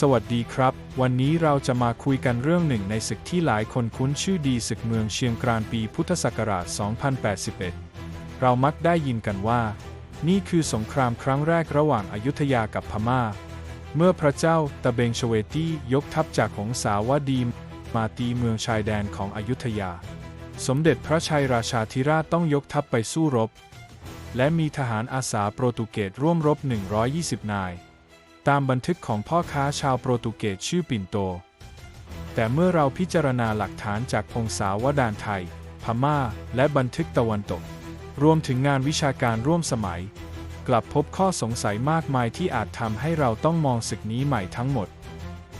สวัสดีครับ วันนี้เราจะมาคุยกันเรื่องหนึ่งในศึกที่หลายคนคุ้นชื่อดีศึกเมืองเชียงกรานปีพุทธศักราช 2081 เรามักได้ยินกันว่า นี่คือสงครามครั้งแรกระหว่างอายุทยากับพม่า เมื่อพระเจ้าตะเบงชเวตี้ยกทัพจากหงสาวดีมาตีเมืองชายแดนของอยุธยา สมเด็จพระชัยราชาธิราชต้องยกทัพไปสู้รบ และมีทหารอาสาโปรตุเกสร่วมรบ 120 นาย ตามบันทึกของพ่อค้าชาวโปรตุเกสชื่อปินโต แต่เมื่อเราพิจารณาหลักฐานจากพงศาวดารไทย พม่า และบันทึกตะวันตก รวมถึงงานวิชาการร่วมสมัย กลับพบข้อสงสัยมากมายที่อาจทำให้เราต้องมองศึกนี้ใหม่ทั้งหมด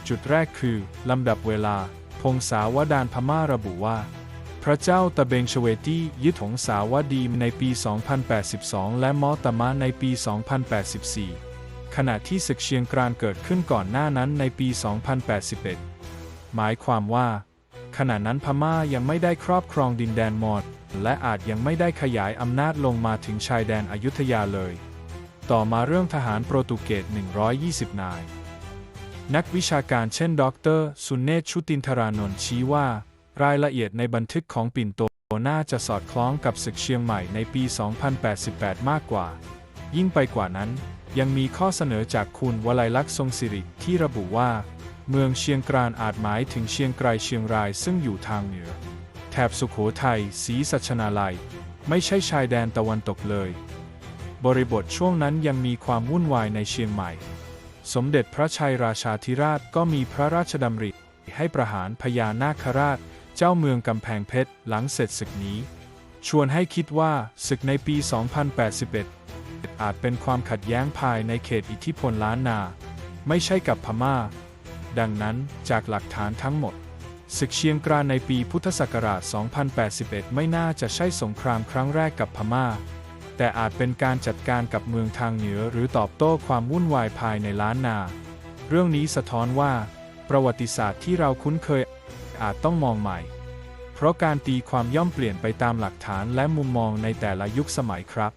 จุดแรกคือ ลำดับเวลา พงศาวดารพม่าระบุว่า พระเจ้าตะเบงชเวตี้ยึดหงสาวดีในปี 2082 และมอตมะในปี 2084 ขณะที่ศึกเชียงกรานเกิดขึ้นก่อนหน้านั้นในปี 2081 หมายความว่า ขณะนั้นพม่ายังไม่ได้ครอบครองดินแดนมอญและอาจยังไม่ได้ขยายอำนาจลงมาถึงชายแดนอยุธยาเลย ต่อมาเรื่องทหารโปรตุเกส 120 นาย นักวิชาการเช่น ดร สุนเนชชุตินทรานนท์ชี้ว่า รายละเอียดในบันทึกของปิ่นโตน่าจะสอดคล้องกับศึกเชียงใหม่ในปี 2088 มากกว่า ยิ่งไปกว่านั้น ยังมีข้อเสนอจากคุณวลัยลักษณ์ทรงสิริที่ระบุว่า เมืองเชียงกรานอาจหมายถึงเชียงไกรเชียงรายซึ่งอยู่ทางเหนือ แถบสุขโขทัยศรีสัชนาลัย ไม่ใช่ชายแดนตะวันตกเลย บริบทช่วงนั้นยังมีความวุ่นวายในเชียงใหม่ สมเด็จพระชัยราชาธิราชก็มีพระราชดำริ ให้ประหารพญานาคราช เจ้าเมืองกำแพงเพชรหลังเสร็จศึกนี้ ชวนให้คิดว่าศึกในปี 2081 อาจเป็นความขัดแย้งภายในเขตอิทธิพลล้านนา ไม่ใช่กับพม่า ดังนั้นจากหลักฐานทั้งหมด ศึกเชียงกรานในปีพุทธศักราช 2081 ไม่น่าจะใช่สงครามครั้งแรกกับพม่า แต่อาจเป็นการจัดการกับเมืองทางเหนือหรือตอบโต้ความวุ่นวายภายในล้านนา เรื่องนี้สะท้อนว่า ประวัติศาสตร์ที่เราคุ้นเคยอาจต้องมองใหม่ เพราะการตีความย่อมเปลี่ยนไปตามหลักฐานและมุมมองในแต่ละยุคสมัยครับ